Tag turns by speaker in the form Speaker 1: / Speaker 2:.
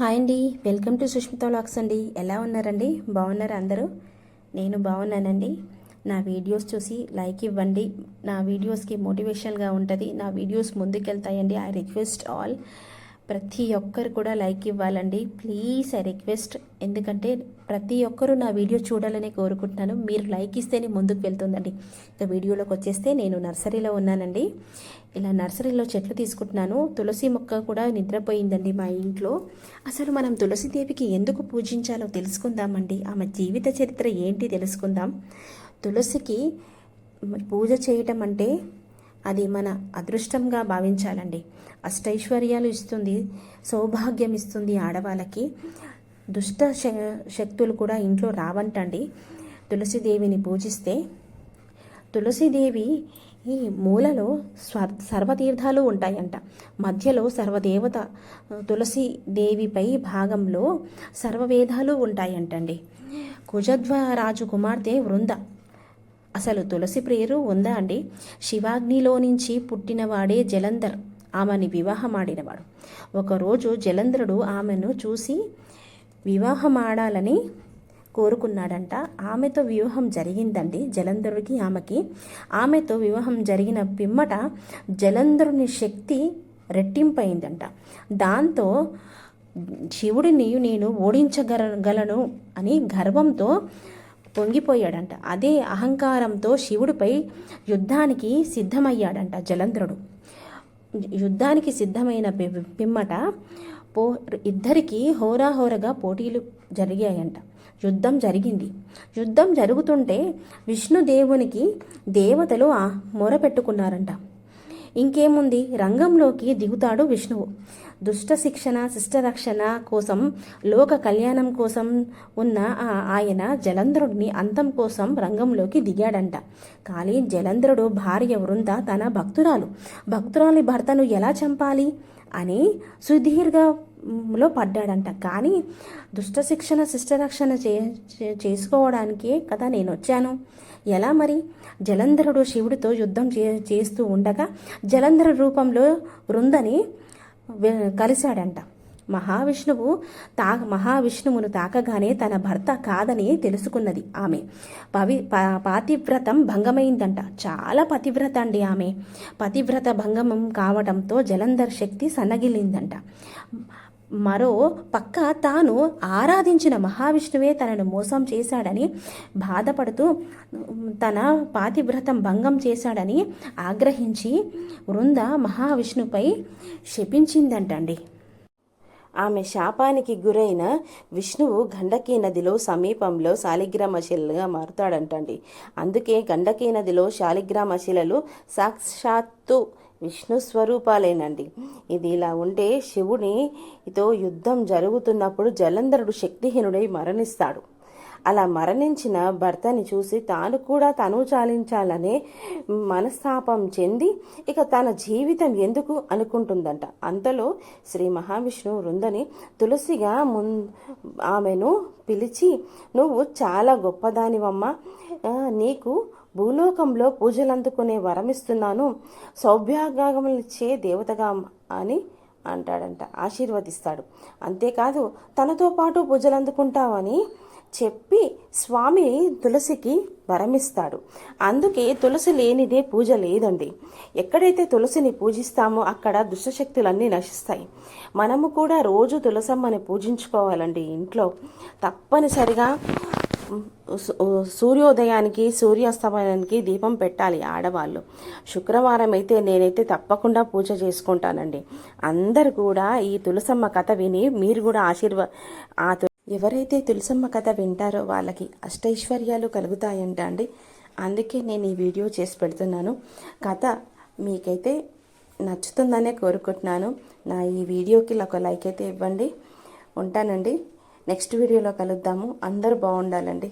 Speaker 1: Hi అండి. Welcome to Sushmita vlogs అండి. ఎలా ఉన్నారండి? బాగున్నారు అందరూ? నేను బాగున్నానండి. నా వీడియోస్ చూసి లైక్ ఇవ్వండి. నా వీడియోస్కి మోటివేషన్గా ఉంటుంది. నా వీడియోస్ ముందుకెళ్తాయండి. ఐ రిక్వెస్ట్ ఆల్ ప్రతి ఒక్కరు కూడా లైక్ ఇవ్వాలండి. Please I request. ఎందుకంటే ప్రతి ఒక్కరూ నా వీడియో చూడాలని కోరుకుంటున్నాను. మీరు లైక్ ఇస్తేనే ముందుకు వెళ్తుందండి. ఇక వీడియోలోకి వచ్చేస్తే నేను నర్సరీలో ఉన్నానండి. ఇలా నర్సరీలో చెట్లు తీసుకుంటున్నాను. తులసి మొక్క కూడా నిద్రపోయిందండి మా ఇంట్లో. అసలు మనం తులసిదేవికి ఎందుకు పూజించాలో తెలుసుకుందామండి. ఆమె జీవిత చరిత్ర ఏంటి తెలుసుకుందాం. తులసికి పూజ చేయటం అంటే అది మన అదృష్టంగా భావించాలండి. అష్టైశ్వర్యాలు ఇస్తుంది సౌభాగ్యం ఇస్తుంది ఆడవాళ్ళకి. దుష్ట శ- శక్తులు కూడా ఇంట్లో రావంటండి. తులసిదేవిని పూజిస్తే తులసిదేవి ఈ మూలలో స్వ సర్వతీర్థాలు ఉంటాయంట. మధ్యలో సర్వదేవత తులసిదేవిపై భాగంలో సర్వవేదాలు ఉంటాయంటండి. కుజధ్వ రాజు కుమార్తె వృంద అసలు తులసి ప్రేరు ఉందా అండి? శివాగ్నిలో నుంచి పుట్టినవాడే జలంధర్. ఆమెని వివాహమాడినవాడు. ఒకరోజు జలంధరుడు ఆమెను చూసి వివాహమాడాలని కోరుకున్నాడంట. ఆమెతో వివాహం జరిగిందండి జలంధరుడికి ఆమెకి. ఆమెతో వివాహం జరిగిన పిమ్మట జలంధరుని శక్తి రెట్టింపైందంట. దాంతో శివుడిని నేను ఓడించగలగలను అని గర్వంతో పొంగిపోయాడంట. అదే అహంకారంతో శివుడిపై యుద్ధానికి సిద్ధమయ్యాడంట జలంధ్రుడు. యుద్ధానికి సిద్ధమైన పి- పిమ్మట పో ఇద్దరికి హోరాహోరగా పోటీలు జరిగాయంట. యుద్ధం జరిగింది. యుద్ధం జరుగుతుంటే విష్ణుదేవునికి దేవతలు మొరపెట్టుకున్నారంట. మొర పెట్టుకున్నారంట ఇంకేముంది? రంగంలోకి దిగుతాడు విష్ణువు. దుష్ట శిక్షణ శిష్టరక్షణ కోసం లోక కళ్యాణం కోసం ఉన్న ఆ- ఆయన జలంధ్రుడిని అంతం కోసం రంగంలోకి దిగాడంట. కానీ జలంధ్రుడు భార్య వృంద తన భక్తురాలు. భక్తురాలి భర్తను ఎలా చంపాలి? అని సుదీర్ఘంలో పడ్డాడంట. కానీ దుష్ట శిక్షణ శిష్ట రక్షణ చే చే- చేసుకోవడానికే కదా నేను వచ్చాను ఎలా మరి? జలంధరుడు శివుడితో యుద్ధం చే చేస్తూ ఉండగా జలంధర రూపంలో వృందని కలిశాడంట. మహావిష్ణువు తా మహావిష్ణువును తాకగానే తన భర్త కాదని తెలుసుకున్నది ఆమె. పవి పాతివ్రతం భంగమైందంట. చాలా పతివ్రత అండి ఆమె. పతివ్రత భంగమం కావడంతో జలంధర్ శక్తి సన్నగిల్లిందంట. మరో పక్క తాను ఆరాధించిన మహావిష్ణువే తనను మోసం చేశాడని బాధపడుతూ తన పాతివ్రతం భంగం చేశాడని ఆగ్రహించి వృంద మహావిష్ణుపై శపించిందంటండి. ఆమె శాపానికి గురైన విష్ణువు గండకీ నదిలో సమీపంలో శాలిగ్రామ శిలగా మారుతాడంటండి. అందుకే గండకీ నదిలో శాలిగ్రామ శిలలు సాక్షాత్తు విష్ణు స్వరూపాలేనండి. ఇది ఇలా ఉంటే శివునితో యుద్ధం జరుగుతున్నప్పుడు జలంధరుడు శక్తిహీనుడై మరణిస్తాడు. అలా మరణించిన భర్తని చూసి తాను కూడా తను చాలించాలనే మనస్తాపం చెంది ఇక తన జీవితం ఎందుకు అనుకుంటుందంట. అంతలో శ్రీ మహావిష్ణువు వృందని తులసిగా మున్ ఆమెను పిలిచి నువ్వు చాలా గొప్పదానివమ్మా. నీకు భూలోకంలో పూజలు అందుకునే వరమిస్తున్నాను. సౌభాగ్యములిచ్చే దేవతగా అని అంటాడంట. ఆశీర్వదిస్తాడు. అంతేకాదు తనతో పాటు పూజలు అందుకుంటావని చెప్పి స్వామి తులసికి వరమిస్తాడు. అందుకే తులసి లేనిదే పూజ లేదండి. ఎక్కడైతే తులసిని పూజిస్తామో అక్కడ దుష్టశక్తులన్నీ నశిస్తాయి. మనము కూడా రోజు తులసమ్మని పూజించుకోవాలండి ఇంట్లో. తప్పనిసరిగా సూర్యోదయానికి సూర్యాస్తమయానికి దీపం పెట్టాలి ఆడవాళ్ళు. శుక్రవారం అయితే నేనైతే తప్పకుండా పూజ చేసుకుంటానండి. అందరు కూడా ఈ తులసమ్మ కథ విని మీరు కూడా ఆశీర్వ ఆ ఎవరైతే తులసమ్మ కథ వింటారో వాళ్ళకి అష్టైశ్వర్యాలు కలుగుతాయంట అండి. అందుకే నేను ఈ వీడియో చేసి పెడుతున్నాను. కథ మీకైతే నచ్చుతుందనే కోరుకుంటున్నాను. నా ఈ వీడియోకి ఒక లైక్ అయితే ఇవ్వండి. ఉంటానండి. నెక్స్ట్ వీడియోలో కలుద్దాము. అందరూ బాగుండాలండి.